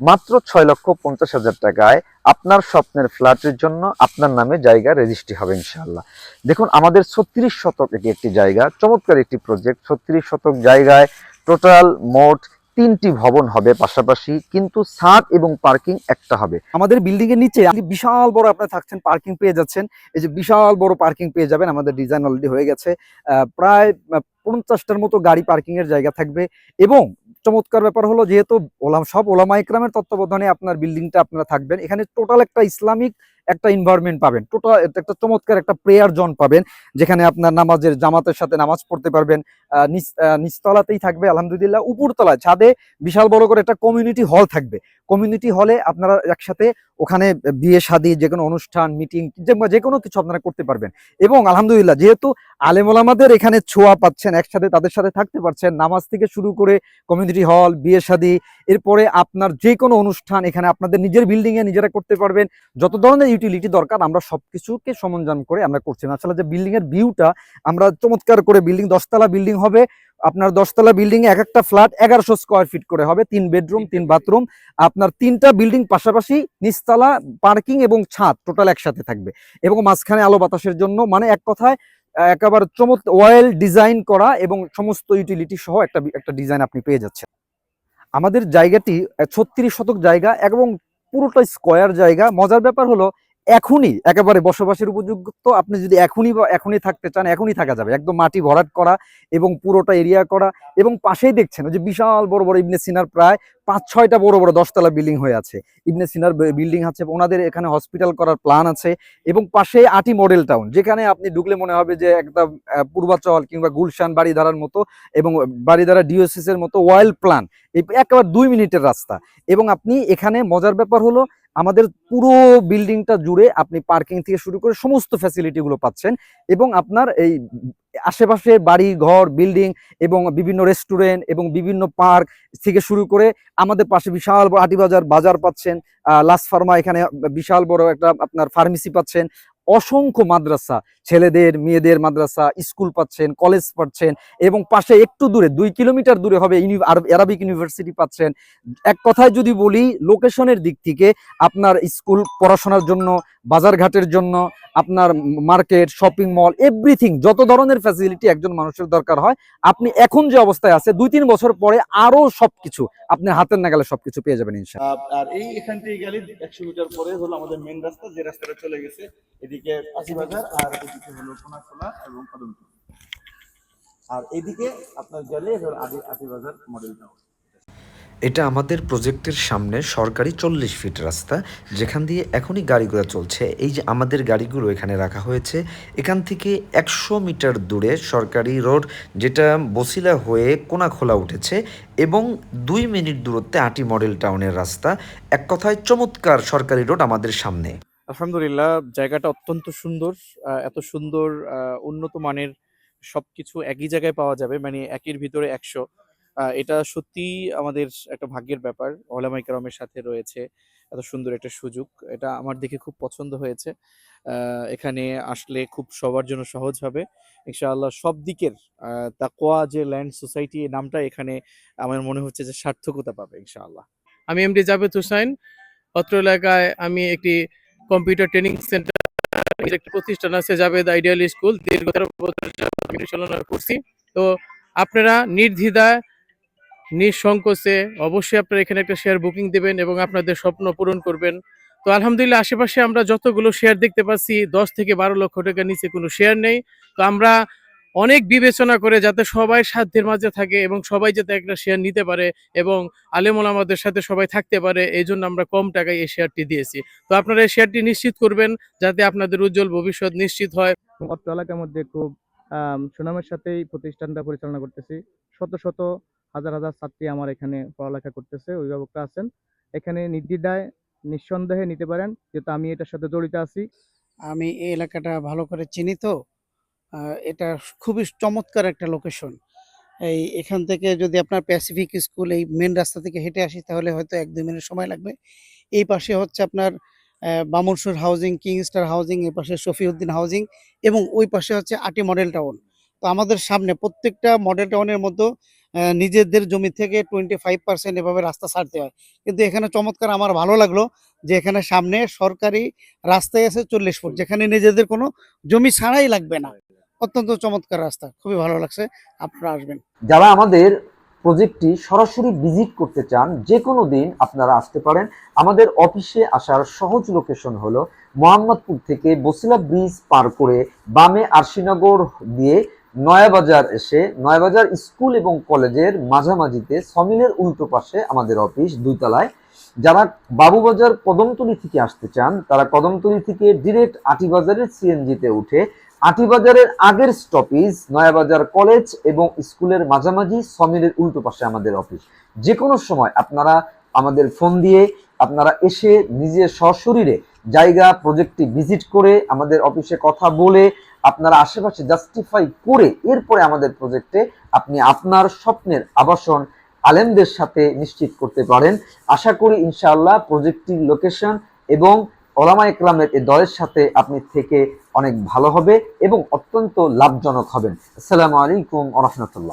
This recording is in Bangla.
মাত্র ছয় লক্ষ পঞ্চাশ হাজার টাকায় আপনার স্বপ্নের ফ্ল্যাটের জন্য আপনার নামে জায়গা রেজিস্ট্রি হবে ইনশাল্লাহ দেখুন, আমাদের ছত্রিশ শতক একটি জায়গা, চমৎকার একটি প্রজেক্ট, ছত্রিশ শতক জায়গায় টোটাল মোট তিনটি ভবন হবে পাশাপাশি, কিন্তু ছাদ এবং পার্কিং একটা হবে। আমাদের বিল্ডিং এর নিচে বিশাল বড় আপনার থাকছেন পার্কিং পেয়ে যাচ্ছেন। এই যে বিশাল বড় পার্কিং পেয়ে যাবেন, আমাদের ডিজাইন অলরেডি হয়ে গেছে। প্রায় পঞ্চাশটার মতো গাড়ি পার্কিং এর জায়গা থাকবে। এবং চমৎকার ব্যাপার হলো, যেহেতু ওলাম, সব ওলামা ইকরামের তত্ত্বাবধানে আপনার বিল্ডিংটা আপনারা থাকবেন। এখানে টোটাল একটা ইসলামিক একটা ইনভারমেন্ট পাবেন। টোটাল একটা চমৎকার একটা প্রেয়ার জোন পাবেন, যেখানে আপনার নামাজের জামাতের সাথে নামাজ পড়তে পারবেন। নিচতলাতেই থাকবে, আলহামদুলিল্লাহ। উপরতলায়, ছাদে বিশাল বড় করে একটা কমিউনিটি হল থাকবে। কমিউনিটি হলে আপনারা একসাথে ওখানে বিয়ে শাদী যে কোনো অনুষ্ঠান মিটিং যে কোনো কিছু আপনারা করতে পারবেন। এবং আলহামদুলিল্লাহ, যেহেতু আলেমোলামাদের এখানে ছোঁয়া পাচ্ছেন, একসাথে তাদের সাথে থাকতে পারছেন, নামাজ থেকে শুরু করে কমিউনিটি হল বিয়ে শাদী, এরপরে আপনার যে কোনো অনুষ্ঠান, এখানে আপনাদের নিজের বিল্ডিংয়ে নিজেরা করতে পারবেন। যত ধরনের ইউটিলিটি দরকার, আমরা সবকিছুকে সমঞ্জাম করে আমরা করছি। আসলে যে বিল্ডিংয়ের ভিউটা আমরা চমৎকার করে বিল্ডিং দশতলা বিল্ডিং হবে আপনার দশতলা বিল্ডিং এ এক একটা ফ্ল্যাট এগারোশো স্কোয়ার ফিট করে হবে। তিন বেডরুম তিন বাথরুম আপনার তিনটা বিল্ডিং পাশাপাশি নিচতলা পার্কিং এবং ছাদ টোটাল একসাথে থাকবে। এবং মাঝখানে আলো বাতাসের জন্য মানে এক কথায় একেবারে চমৎ ওয়েল ডিজাইন করা এবং সমস্ত ইউটিলিটি সহ একটা একটা ডিজাইন আপনি পেয়ে যাচ্ছেন। আমাদের জায়গাটি ছত্রিশ শতক জায়গা এবং পুরোটা স্কোয়ার জায়গা। মজার ব্যাপার হলো এখনই একেবারে বসবাসের উপযুক্ত। আপনি যদি এখনই বা এখনই থাকতে চান, এখনই থাকা যাবে। একদম মাটি ভরাট করা এবং পুরোটা এরিয়া করা এবং পাশেই দেখছেন যে বিশাল বড় বড় ইবনে সিনার প্রায় পাঁচ, ছয়টা বড় বড় দশতলা বিল্ডিং হয়ে আছে। ইবনে সিনার বিল্ডিং আছে, ওনাদের এখানে হসপিটাল করার প্ল্যান আছে এবং পাশে আটি মডেল টাউন, যেখানে আপনি ঢুকলে মনে হবে যে একটা পূর্বাচল কিংবা গুলশান বাড়িধারার মতো এবং বাড়িধারা ডিওসিস এর মতো ওয়াইল প্ল্যান একেবারে দুই মিনিটের রাস্তা এবং আপনি এখানে মজার ব্যাপার হলো আমাদের পুরো বিল্ডিংটা জুড়ে আপনি পার্কিং থেকে শুরু করে সমস্ত ফ্যাসিলিটি গুলো পাচ্ছেন এবং আপনার এই আশেপাশে বাড়ি, ঘর, বিল্ডিং এবং বিভিন্ন রেস্টুরেন্ট এবং বিভিন্ন পার্ক থেকে শুরু করে আমাদের পাশে বিশাল বড় আটিবাজার বাজার পাচ্ছেন লাস ফার্মা এখানে বিশাল বড় একটা আপনার ফার্মেসি পাচ্ছেন অসংখ্য মাদ্রাসা, ছেলেদের, মেয়েদের মাদ্রাসা, স্কুল পাচ্ছেন কলেজ পাচ্ছেন এবং পাশে একটু দূরে, দুই কিলোমিটার দূরে হবে আরবিক ইউনিভার্সিটি পাচ্ছেন। এক কথায় যদি বলি লোকেশনের দিক থেকে আপনার স্কুল পড়াশোনার জন্য, বাজারঘাটের জন্য, আপনার মার্কেট শপিং মল এভরিথিং যত ধরনের ফ্যাসিলিটি একজন মানুষের দরকার হয়, আপনি এখন যে অবস্থায় আছে দুই তিন বছর পরে আরও সবকিছু আপনি হাতের নাগালে সবকিছু পেয়ে যাবেন ইনশাআল্লাহ। আর এই এখান থেকে গেলে একশো মিটার পরে হলো আমাদের মেন রাস্তা, যে রাস্তাটা চলে গেছে এদিকে আর এদিকে হলো কোনাখোলা এবং আর এদিকে আপনার গেলে আদি মডেল টাউন এটা আমাদের প্রজেক্টের সামনে সরকারি চল্লিশ ফিট রাস্তা, যেখান দিয়ে এখনই গাড়িগুলো চলছে। এই যে আমাদের গাড়িগুলো এখানে রাখা হয়েছে, এখান থেকে একশো মিটার দূরে সরকারি রোড, যেটা বসিলা হয়ে কোনাখোলা উঠেছে এবং দুই মিনিট দূরত্বে আটি মডেল টাউনের রাস্তা। এক কথায় চমৎকার সরকারি রোড আমাদের সামনে। আলহামদুলিল্লাহ, জায়গাটা অত্যন্ত সুন্দর। এত সুন্দর উন্নত মানের সবকিছু একই জায়গায় পাওয়া যাবে মানে একের ভিতরে একশো। এটা সত্যি আমাদের একটা ভাগ্যের ব্যাপার। ওলামা ইকরামের সাথে রয়েছে, এত সুন্দর একটা সুযোগ। এটা আমার দেখে খুব পছন্দ হয়েছে। এখানে আসলে খুব সবার জন্য সহজ হবে। ইনশাআল্লাহ সব দিকের তাকোয়া যে ল্যান্ড সোসাইটি নামটা এখানে আমার মনে হচ্ছে যে সার্থকতা পাবে ইনশাআল্লাহ। আমি এমডি জাভেদ হুসাইন অত্র এলাকায় আমি একটি কম্পিউটার ট্রেনিং সেন্টার একটি প্রতিষ্ঠান আছে জাবেদ আইডিয়াল স্কুল, দীর্ঘ তেরো বছর পরিচালনা করছি। তো আপনারা নির্দ্বিধায়, নিঃসংকোচে অবশ্যই আপনারা এখানে একটা শেয়ার বুকিং দেবেন এবং আপনাদের স্বপ্ন পূরণ করবেন। তো আলহামদুলিল্লাহ, আশেপাশে আমরা যতগুলো শেয়ার দেখতে পাচ্ছি, দশ থেকে বারো লক্ষ টাকার নিচে কোনো শেয়ার নেই। তো আমরা অনেক বিবেচনা করে যাতে সবাই সাধ্যের মাঝে থাকে এবং সবাই যাতে একটা শেয়ার নিতে পারে এবং আলেমুল আমাদের সাথে সবাই থাকতে পারে এই জন্য আমরা কম টাকায় এই শেয়ারটি দিয়েছি। তো আপনারা এই শেয়ারটি নিশ্চিত করবেন যাতে আপনাদের উজ্জ্বল ভবিষ্যৎ নিশ্চিত হয়। অত্র এলাকার মধ্যে খুব সুনামের সাথেই প্রতিষ্ঠানটা পরিচালনা করতেছি। শত শত হাজার হাজার ছাত্রী আমার এখানে পড়ালেখা করতেছে অভিভাবকরা আছেন। এখানে নির্দ্বিধায় নিঃসন্দেহে নিতে পারেন যেহেতু আমি এটার সাথে জড়িত আছি। আমি এই এলাকাটা ভালো করে চিনি তো। এটা খুবই চমৎকার একটা লোকেশন এই এখান থেকে যদি আপনার প্যাসিফিক স্কুল এই মেন রাস্তা থেকে হেঁটে আসি, তাহলে হয়তো এক দুই মিনিট সময় লাগবে। এই পাশে হচ্ছে আপনার বামনসুর হাউজিং কিং স্টার হাউজিং এই পাশে শফিউদ্দিন হাউজিং এবং ওই পাশে হচ্ছে আটি মডেল টাউন তো আমাদের সামনে প্রত্যেকটা মডেল টাউনের মধ্যে নিজেদের জমি থেকে টোয়েন্টি ফাইভ পার্সেন্ট এভাবে রাস্তা ছাড়তে হয়। কিন্তু এখানে চমৎকার আমার ভালো লাগল যে এখানে সামনে সরকারি রাস্তায় আছে চল্লিশ ফুট, যেখানে নিজেদের কোনো জমি ছাড়াই লাগবে না। অত্যন্ত চমৎকার রাস্তা। খুবই ভালো লাগছে, আপনারা আসবেন। যারা আমাদের প্রজেক্টটি সরাসরি ভিজিট করতে চান, যে কোনো দিন আপনারা আসতে পারেন। আমাদের অফিসে আসার সহজ লোকেশন হলো মোহাম্মদপুর থেকে বসিলা ব্রিজ পার করে বামে আরশিনগর দিয়ে নয়াবাজার এসে নয়াবাজার স্কুল এবং কলেজের মাঝামাঝিতে সমিলের উল্টো পাশে আমাদের অফিস দুইতলায়। যারা বাবুবাজার কদমতলি থেকে আসতে চান, তারা কদমতলি থেকে ডিরেক্ট আটিবাজারের সিএনজিতে উঠে আটিবাজারের আগের স্টপেজ নয়াবাজার কলেজ এবং স্কুলের মাঝামাঝি সমিলের উল্টো পাশে আমাদের অফিস যে কোনো সময় আপনারা আমাদের ফোন দিয়ে আপনারা এসে নিজের সশরীরে জায়গা প্রজেক্টটি ভিজিট করে আমাদের অফিসে কথা বলে আপনারা আশেপাশে জাস্টিফাই করে এরপরে আমাদের প্রজেক্টে আপনি আপনার স্বপ্নের আবাসন আলেমদের সাথে নিশ্চিত করতে পারেন। আশা করি ইনশাআল্লাহ প্রজেক্টটির লোকেশন এবং ওলামা ইকরামের এই দলের সাথে আপনি থেকে অনেক ভালো হবে এবং অত্যন্ত লাভজনক হবেন। আসসালামু আলাইকুম রহমতুল্লাহ।